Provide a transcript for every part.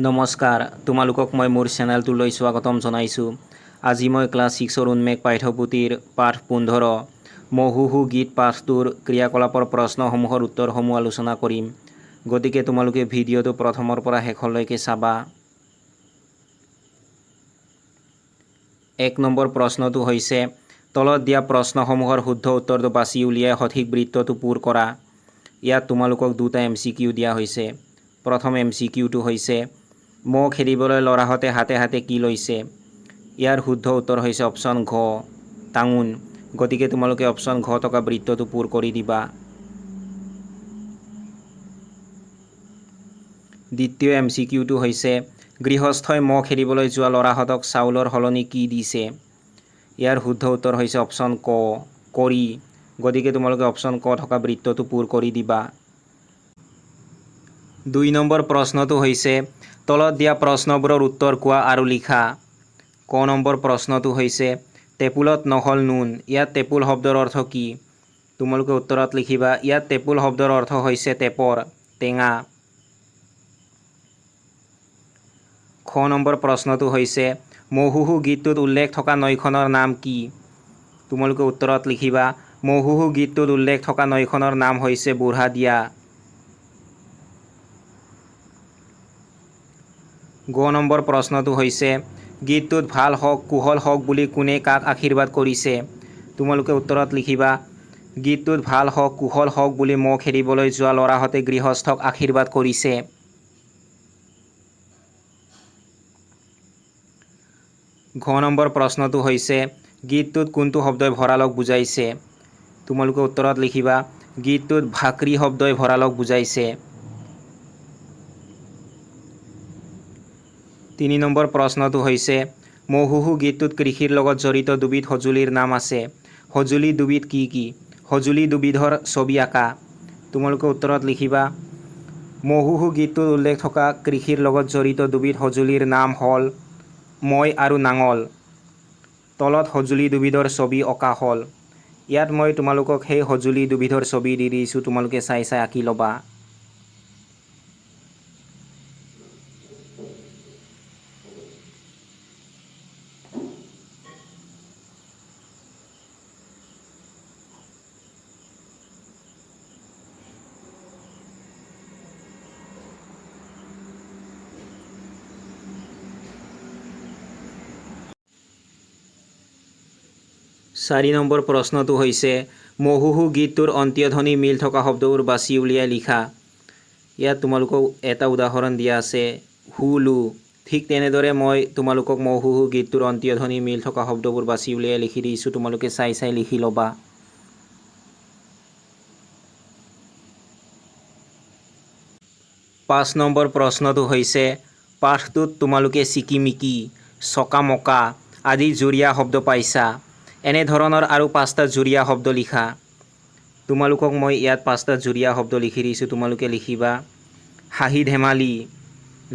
নমস্কাৰ তোমালোকক মই মোৰ চেনেলটোলৈ স্বাগতম জনাইছোঁ। আজি মই ক্লাছ ছিক্সৰ উন্মেষ পাঠ্যপুথিৰ পাঠ পোন্ধৰ মহুহু গীত পাঠটোৰ ক্ৰিয়াকলাপৰ প্ৰশ্নসমূহৰ উত্তৰসমূহ আলোচনা কৰিম। গতিকে তোমালোকে ভিডিঅ'টো প্ৰথমৰ পৰা শেষলৈকে চাবা। এক নম্বৰ প্ৰশ্নটো হৈছে তলত দিয়া প্ৰশ্নসমূহৰ শুদ্ধ উত্তৰটো বাছি উলিয়াই সঠিক বৃত্তটো পূৰ কৰা। ইয়াত তোমালোকক দুটা এম চি কিউ দিয়া হৈছে। প্ৰথম এম চি কিউটো হৈছে মহ খেদিবলৈ ল'ৰাহঁতে হাতে হাতে কি লৈছে? ইয়াৰ শুদ্ধ উত্তৰ হৈছে অপশ্যন ঘ টাঙোন গতিকে তোমালোকে অপশ্যন ঘ থকা বৃত্তটো পূৰ কৰি দিবা। দ্বিতীয় এম চি কিউটো হৈছে গৃহস্থই মহ খেদিবলৈ যোৱা ল'ৰাহঁতক চাউলৰ সলনি কি দিছে? ইয়াৰ শুদ্ধ উত্তৰ হৈছে অপশ্যন ক কৰি। গতিকে তোমালোকে অপশ্যন ক থকা বৃত্তটো পূৰ কৰি দিবা। দুই নম্বৰ প্ৰশ্নটো হৈছে তলত দিয়া প্ৰশ্নবোৰৰ উত্তৰ কোৱা আৰু লিখা। ক নম্বৰ প্ৰশ্নটো হৈছে টেপুলত নহ'ল নুন। ইয়াত টেপুল শব্দৰ অৰ্থ কি? তোমালোকে উত্তৰত লিখিবা ইয়াত টেপুল শব্দৰ অৰ্থ হৈছে টেপৰ টেঙা। খ নম্বৰ প্ৰশ্নটো হৈছে মহুহু গীতটোত উল্লেখ থকা নৈখনৰ নাম কি? তোমালোকে উত্তৰত লিখিবা মহুহু গীতটোত উল্লেখ থকা নৈখনৰ নাম হৈছে বুঢ়াদিয়া গ নম্বৰ প্ৰশ্নটো হৈছে, গীতটোত ভালো হওক, কুশল হওক বুলি কোনে কাক আশীৰ্বাদ কৰিছে? তোমালোকে উত্তৰত লিখিবা, গীতটোত ভালো হওক, কুশল হওক বুলি মহ খেদিবলৈ যোৱা ল'ৰাহঁতে গৃহস্থক আশীৰ্বাদ কৰিছে। ঘ নম্বৰ প্ৰশ্নটো হৈছে, গীতটোত কোনটো শব্দই ভঁৰালক বুজাইছে? তোমালোকে উত্তৰত লিখিবা, গীতটোত ভাকৰি শব্দই ভঁৰালক বুজাইছে। তিনি নম্বৰ প্ৰশ্নটো হৈছে মহুহু গীতটোত কৃষিৰ লগত জড়িত দুবিধ সঁজুলিৰ নাম আছে। সঁজুলি দুবিধ কি কি? সঁজুলি দুবিধৰ ছবি আঁকা। তোমালোকে উত্তৰত লিখিবা মহুহু গীতটোত উল্লেখ থকা কৃষিৰ লগত জড়িত দুবিধ সঁজুলিৰ নাম হ'ল মই আৰু নাঙল। তলত সঁজুলি দুবিধৰ ছবি অঁকা হ'ল। ইয়াত মই তোমালোকক সেই সঁজুলি দুবিধৰ ছবি দি দিছোঁ তোমালোকে চাই চাই আঁকি ল'বা। চাৰি নম্বৰ প্ৰশ্নটো হৈছে মহুহু গীতটোৰ অন্ত্যধ্বনি মিল থকা শব্দবোৰ বাছি উলিয়াই লিখা। ইয়াত তোমালোকক এটা উদাহৰণ দিয়া আছে হু লু ঠিক তেনেদৰে মই তোমালোকক মহুহু গীতটোৰ অন্ত্যধ্বনি মিল থকা শব্দবোৰ বাছি উলিয়াই লিখি দিছোঁ তোমালোকে চাই চাই লিখি ল'বা। পাঁচ নম্বৰ প্ৰশ্নটো হৈছে পাঠটোত তোমালোকে চিকিমিকি চকামকা আদি জুৰীয়া শব্দ পাইছা। এনেধৰণৰ আৰু পাঁচটা জুৰীয়া শব্দ লিখা। তোমালোকক মই ইয়াত পাঁচটা জুৰীয়া শব্দ লিখি দিছোঁ। তোমালোকে লিখিবা হাঁহি ধেমালি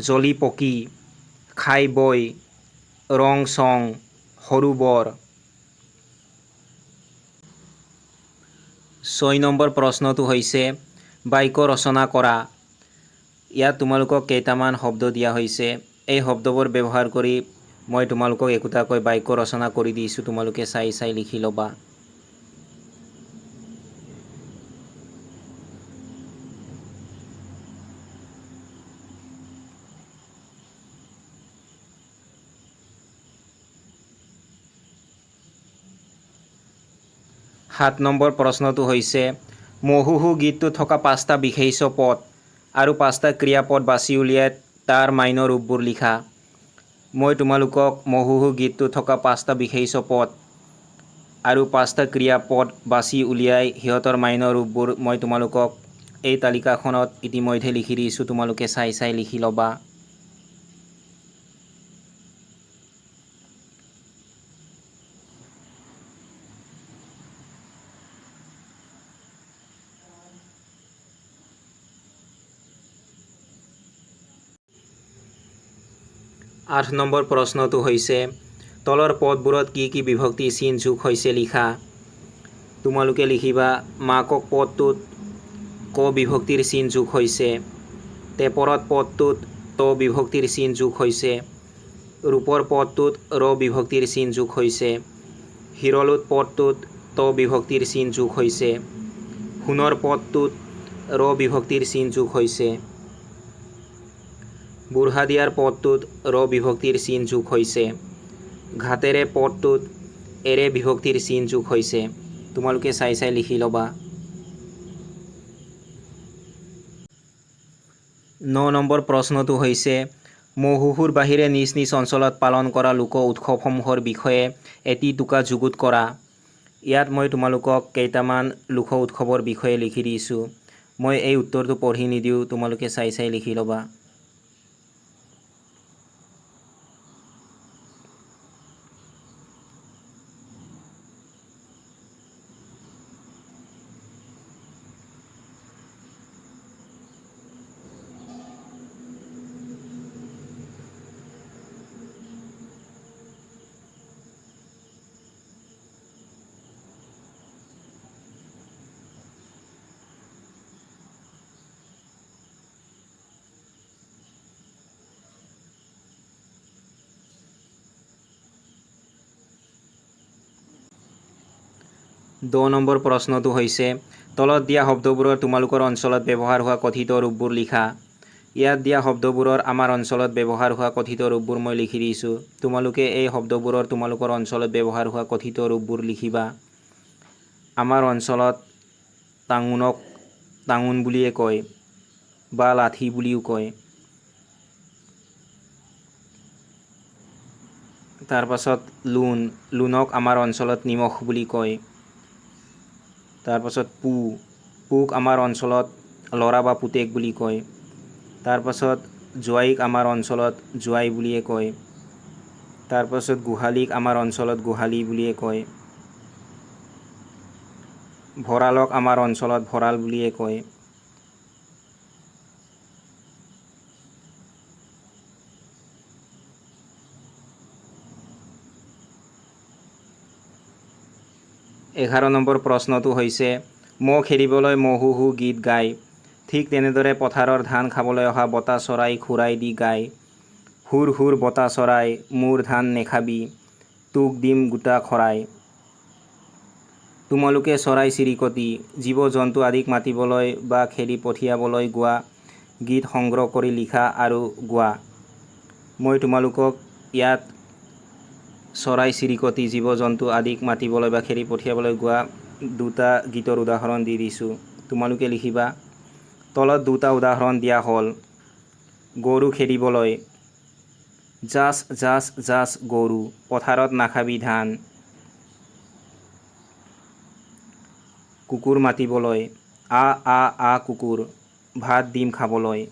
জলি পকি খাই বৈ ৰং চং সৰু বৰ। ছয় নম্বৰ প্ৰশ্নটো হৈছে বাক্য ৰচনা কৰা। ইয়াত তোমালোকক কেইটামান শব্দ দিয়া হৈছে। এই শব্দবোৰ ব্যৱহাৰ কৰি মই তোমালোকক একোটাকৈ বাক্য ৰচনা কৰি দিছোঁ তোমালোকে চাই চাই লিখি ল'বা। সাত নম্বৰ প্ৰশ্নটো হৈছে মহুহু গীতটোত থকা পাঁচটা বিশেষ পদ আৰু পাঁচটা ক্ৰিয়াপদ বাছি উলিয়াই তাৰ মাইনৰ ৰূপবোৰ লিখা। মই তোমালোকক মহুহু গীতটোত থকা পাঁচটা বিশেষ পদ আৰু পাঁচটা ক্ৰিয়াপদ বাছি উলিয়াই সিহঁতৰ মাইনৰ ৰূপবোৰ মই তোমালোকক এই তালিকাখনত ইতিমধ্যে লিখি দিছোঁ। তোমালোকে চাই চাই লিখি ল'বা। আঠ নম্বৰ প্ৰশ্নটো হৈছে, তলৰ পদবোৰত কি কি বিভক্তি চিন যোগ হৈছে লিখা? তোমালোকে লিখিবা, মাকক পদটোত ক বিভক্তিৰ চিন যোগ হৈছে, টেপৰত পদটোত ত বিভক্তিৰ চিন যোগ হৈছে, ৰূপৰ পদটোত ৰ বিভক্তিৰ চিন যোগ হৈছে, হিৰলোত পদটোত ত বিভক্তিৰ চিন যোগ হৈছে, সোণৰ পদটোত ৰ বিভক্তিৰ চিন যোগ হৈছে। বুঢ়াদিয়াৰ পদটোত ৰ বিভক্তিৰ চিন যোগ হৈছে। ঘাটেৰে পদটোত এৰে বিভক্তিৰ চিন যোগ হৈছে। তোমালোকে চাই চাই লিখি ল'বা। ন নম্বৰ প্ৰশ্নটো হৈছে মহোহোৰ বাহিৰে নিজ নিজ অঞ্চলত পালন কৰা লোক উৎসৱসমূহৰ বিষয়ে এটি টোকা যুগুত কৰা। ইয়াত মই তোমালোকক কেইটামান লোক উৎসৱৰ বিষয়ে লিখি দিছোঁ। মই এই উত্তৰটো পঢ়ি নিদিওঁ তোমালোকে চাই চাই লিখি ল'বা। দ নম্বৰ প্ৰশ্নটো হৈছে তলত দিয়া শব্দবোৰৰ তোমালোকৰ অঞ্চলত ব্যৱহাৰ হোৱা কথিত ৰূপবোৰ লিখা। ইয়াত দিয়া শব্দবোৰৰ আমাৰ অঞ্চলত ব্যৱহাৰ হোৱা কথিত ৰূপবোৰ মই লিখি দিছোঁ। তোমালোকে এই শব্দবোৰৰ তোমালোকৰ অঞ্চলত ব্যৱহাৰ হোৱা কথিত ৰূপবোৰ লিখিবা। আমাৰ অঞ্চলত টাঙোনক টাঙোন বুলিয়ে কয় বা লাঠি বুলিও কয়। তাৰপাছত লোন লোনক আমাৰ অঞ্চলত নিমখ বুলি কয়। তাৰপাছত পু পুক আমাৰ অঞ্চলত ল'ৰা বা পুতেক বুলি কয়। তাৰপাছত জোৱাইক আমাৰ অঞ্চলত জোৱাই বুলিয়ে কয়। তাৰপাছত গোহালিক আমাৰ অঞ্চলত গোহালি বুলিয়ে কয়। ভঁৰালক আমাৰ অঞ্চলত ভঁৰাল বুলিয়ে কয়। এঘাৰ নম্বৰ প্ৰশ্নটো হৈছে মহ খেদিবলৈ মহুহু গীত গায় ঠিক তেনেদৰে পথাৰৰ ধান খাবলৈ অহা বতা চৰাই খুৰাই দি গায় সুৰ সুৰ বতা চৰাই মোৰ ধান নেখাবি। তোক দিম গোটা খৰাই। তোমালোকে চৰাই চিৰিকটি জীৱ জন্তু আদিক মাতিবলৈ বা খেদি পঠিয়াবলৈ গোৱা গীত সংগ্ৰহ কৰি লিখা আৰু গোৱা। মই তোমালোকক ইয়াত চৰাই চিৰিকটি জীৱ জন্তু আদিক মাতিবলৈ বা খেদি পঠিয়াবলৈ গোৱা দুটা গীতৰ উদাহৰণ দি দিছোঁ। তোমালোকে লিখিবা তলত দুটা উদাহৰণ দিয়া হ'ল। গৰু খেদিবলৈ। জাচ জাচ জাচ গৰু পথাৰত নাখাবি ধান। কুকুৰ মাতিবলৈ। আ আ আ কুকুৰ ভাত দিম খাবলৈ।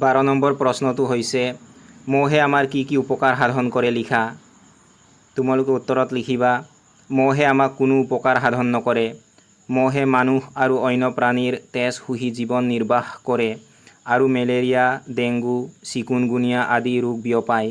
বাৰ নম্বৰ প্ৰশ্নটো হৈছে মহে আমাৰ কি কি উপকাৰ সাধন কৰে লিখা। তোমালোকে উত্তৰত লিখিবা মহে আমাক কোনো উপকাৰ সাধন নকৰে। মহে মানুহ আৰু অন্য প্ৰাণীৰ তেজ শুহি জীৱন নিৰ্বাহ কৰে আৰু মেলেৰিয়া, ডেংগু, চিকুনগুনিয়া আদি ৰোগ বিয়পায়।